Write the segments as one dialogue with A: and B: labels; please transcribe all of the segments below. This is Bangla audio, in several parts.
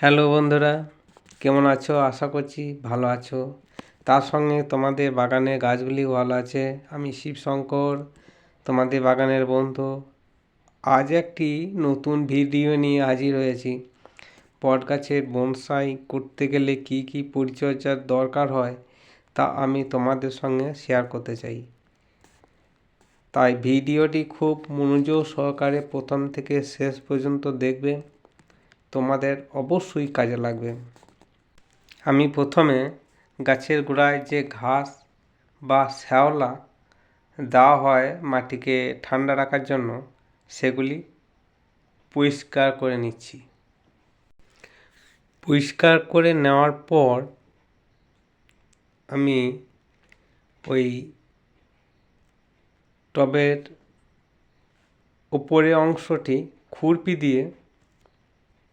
A: হ্যালো বন্ধুরা, কেমন আছো? আশা করছি ভালো আছো। তার সঙ্গে তোমাদের বাগানের গাছগুলি ভালো আছে। আমি শিবশঙ্কর, তোমাদের বাগানের বন্ধু। আজ একটি নতুন ভিডিও নিয়ে হাজির হয়েছি। বট গাছের বনসাই করতে গেলে কি কি পরিচর্যার দরকার হয়, তা আমি তোমাদের সঙ্গে শেয়ার করতে চাই। তাই ভিডিওটি খুব মনোযোগ সহকারে প্রথম থেকে শেষ পর্যন্ত দেখবে। তোমাদের অবশ্যই কাজে লাগবে। আমি প্রথমে গাছের গোড়ায় যে ঘাস বা শ্যাওলা দেওয়া হয় মাটিকে ঠান্ডা রাখার জন্য, সেগুলি পরিষ্কার করে নিচ্ছি। পরিষ্কার করে নেওয়ার পর আমি ওই টবের উপরে অংশটি খুরপি দিয়ে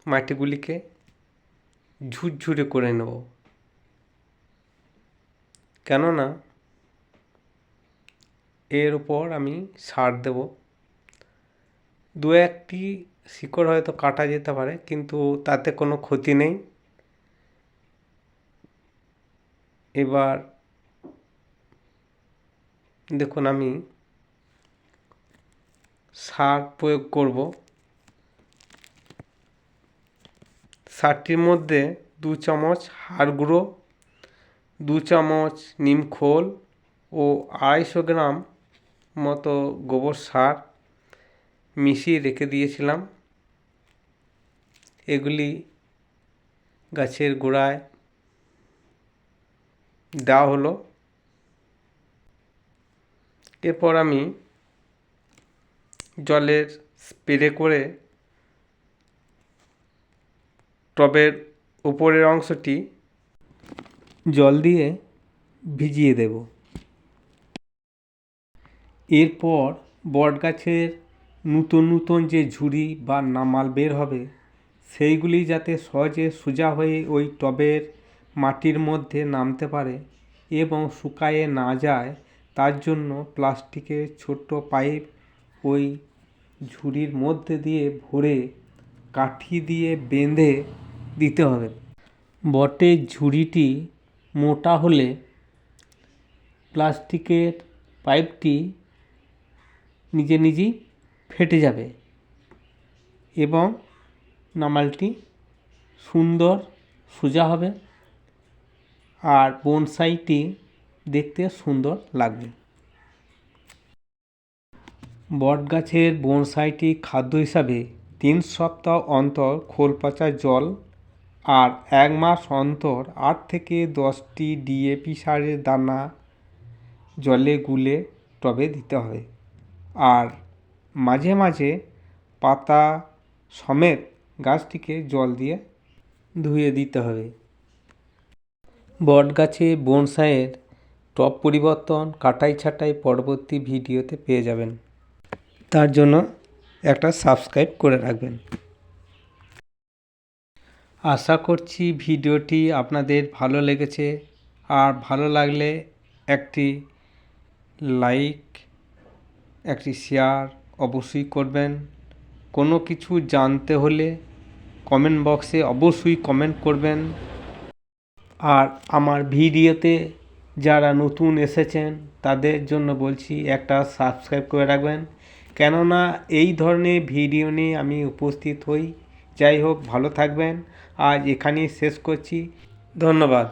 A: মাটিগুলিকে ঝুরঝুরে করে নেব। কেননা এর উপর আমি সার দেব। দু একটি শিকড় হয়তো কাটা যেতে পারে, কিন্তু তাতে কোনো ক্ষতি নেই। এবার দেখুন আমি সার প্রয়োগ করব। সারটির মধ্যে দু চামচ হাড় গুঁড়ো, দু চামচ নিম খোল ও আড়াইশো গ্রাম মতো গোবর সার মিশিয়ে রেখে দিয়েছিলাম। এগুলি গাছের গোড়ায় দেওয়া হলো। এরপর আমি জলের স্প্রে করে টবের উপরের অংশটি জল দিয়ে ভিজিয়ে দেব। এরপর বট গাছের নতুন নতুন যে ঝুড়ি বা নামাল বের হবে, সেইগুলি যাতে সহজে সোজা হয়ে ওই টবের মাটির মধ্যে নামতে পারে এবং শুকায়ে না যায়, তার জন্য প্লাস্টিকের ছোট্ট পাইপ ওই ঝুড়ির মধ্যে দিয়ে ভরে কাঠি দিয়ে বেঁধে দিতে হবে। বটের ঝুড়িটি মোটা হলে প্লাস্টিকের পাইপটি নিজে নিজেই ফেটে যাবে এবং নামালটি সুন্দর সোজা হবে আর বনসাইটি দেখতে সুন্দর লাগবে। বট গাছের বনসাইটি খাদ্য হিসাবে তিন সপ্তাহ অন্তর খোল পচা জল আর এক মাস অন্তর আট থেকে দশটি ডিএপি সারের দানা জলে গুলে টবে দিতে হবে। আর মাঝে মাঝে পাতা সমেত গাছটিকে জল দিয়ে ধুয়ে দিতে হবে। বট গাছে বনসাইয়ের টব পরিবর্তন কাটাই ছাঁটাই পরবর্তী ভিডিওতে পেয়ে যাবেন। তার জন্য একটা সাবস্ক্রাইব করে রাখবেন। আশা করছি ভিডিওটি আপনাদের ভালো লেগেছে। আর ভালো লাগলে একটি লাইক, একটি শেয়ার অবশ্যই করবেন। কোনো কিছু জানতে হলে কমেন্ট বক্সে অবশ্যই কমেন্ট করবেন। আর আমার ভিডিওতে যারা নতুন এসেছেন, তাদের জন্য বলছি একটা সাবস্ক্রাইব করে রাখবেন। কেননা এই ধরনের ভিডিও নিয়ে আমি উপস্থিত হই। যাই হোক ভালো থাকবেন। আজ এখানেই শেষ করছি। ধন্যবাদ।